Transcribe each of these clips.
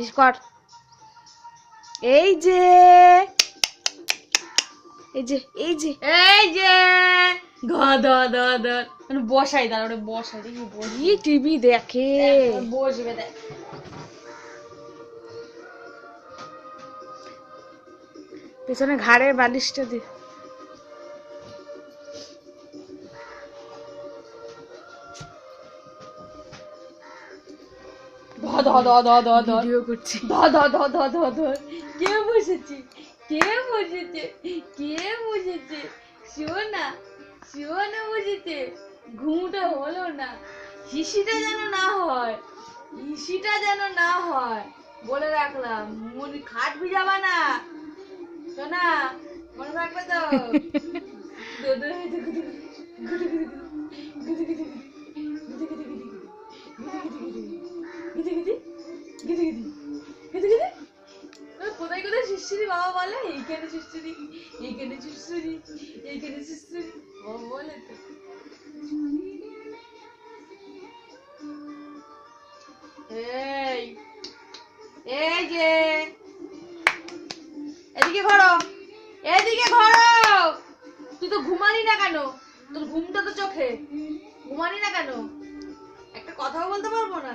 হিস কর এই যে এই যে এই যে। এই যে মানে বসাই দাঁড়া ওটা বসাই দেখি বসি। টিভি দেখে। বসবে দেখ। পেছনে ঘাড়ের বালিশটা দে। ধর ধর ধর ধর ধর ধর। ভিডিও করছি। ধর ধর ধর ধর ধর ধর। কে বসেছে? কে বসেছে? কে বসেছে? শোনা শোনা বসেছে। ঘুমটা হলো না। হিসিটা যেন না হয় হিসিটা যেন না হয়। বলে রাখলাম মনে খাট ভিজাবা না। শোনা মনে রাখবে তো? কোথায় কোথায় বাবা বলে? এইখানে এইখানে এইখানে বাবা বলে তো। এই এই এদিকে ঘোরো এদিকে ঘোরো। তুই তো ঘুমানি না কেন? তোর ঘুমটা তো চোখে। ঘুমানি না কেন? একটা কথাও বলতে পারব না?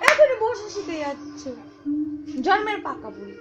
এখনও বসে শিখে যাচ্ছে। জন্মের পাকা বই।